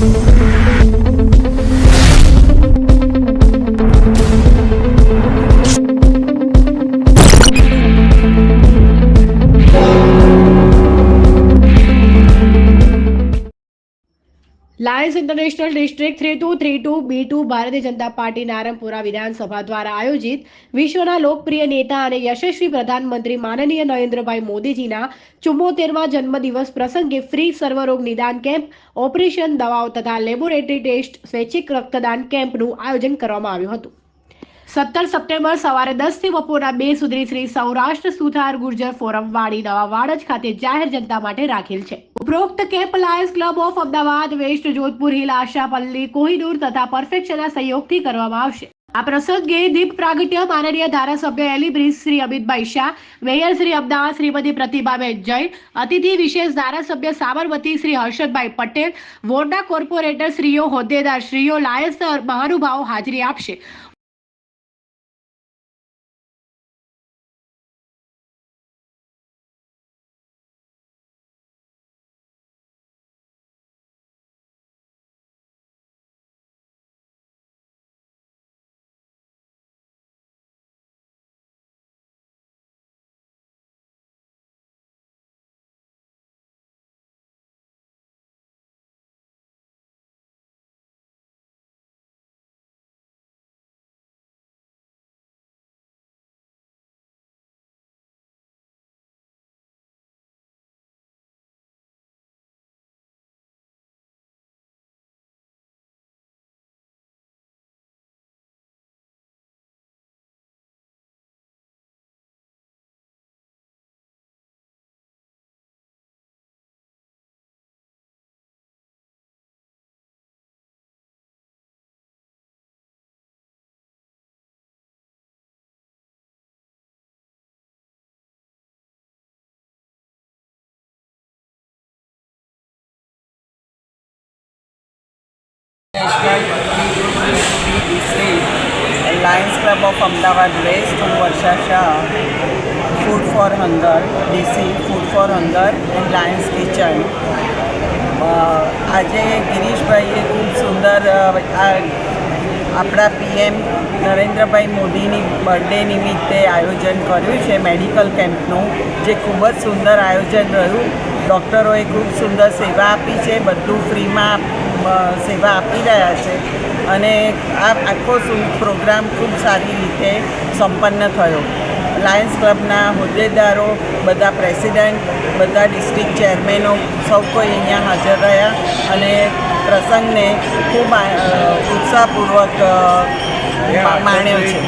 Thank you. Lions International district three two three two, B two, Bharatiya Janata Party Naranpura વિધાનસભા દ્વારા આયોજિત વિશ્વના લોકપ્રિય નેતા અને યશસ્વી પ્રધાનમંત્રી માનનીય નરેન્દ્રભાઈ મોદીજીના ચુમ્મોતેરમા જન્મદિવસ પ્રસંગે ફ્રી સર્વરોગ નિદાન કેમ્પ, ઓપરેશન દવાઓ તથા લેબોરેટરી ટેસ્ટ સ્વૈચ્છિક રક્તદાન કેમ્પનું આયોજન કરવામાં આવ્યું હતું. સત્તર સપ્ટેમ્બર સવારે દસથી બપોરના બે સુધી શ્રી સૌરાષ્ટ્ર સુથાર ગુર્જર ફોરમ વાડી નવા વાડજ ખાતે જાહેર જનતા માટે રાખેલ છે. ઉપરોક્ત camp Lions club of Ahmedabad, west Jodhpur, hill, Ashapalli, Kohinoor તથા પરફેક્શનના સહયોગથી કરવામાં આવશે. આ પ્રસંગે દીપ પ્રાગટ્ય માનનીય ધારાસભ્ય Ellis Bridge Shri Amitbhai Shah, mayor Shri Ahmedabad Shrimati Pratibhaben Jain, અતિથિ વિશેષ ધારાસભ્ય સાબરમતી શ્રી હર્ષદભાઈ પટેલ વોર્ડના કોર્પોરેટર શ્રીઓ હોદ્દેદાર શ્રીઓ, લાયન્સ મહાનુભાવો હાજરી આપશે. Lions club of Ahmedabad west હું Varsha Shah food for hunger DC food for hunger and Lions kitchen આજે ગિરીશભાઈએ ખૂબ સુંદર આપણા પીએમ નરેન્દ્રભાઈ મોદીની બર્થડે નિમિત્તે આયોજન કર્યું છે મેડિકલ કેમ્પનું, જે ખૂબ જ સુંદર આયોજન રહ્યું. ડૉક્ટરોએ ખૂબ સુંદર સેવા આપી છે, બધું ફ્રીમાં સેવા આપી રહ્યા છે અને આ આખો પ્રોગ્રામ ખૂબ સારી રીતે સંપન્ન થયો. લાયન્સ ક્લબના હોદ્દેદારો બધા પ્રેસિડેન્ટ બધા ડિસ્ટ્રિક્ટ ચેરમેનો સૌ કોઈ અહીંયા હાજર રહ્યા અને પ્રસંગને ખૂબ ઉત્સાહપૂર્વક માણ્યો છે.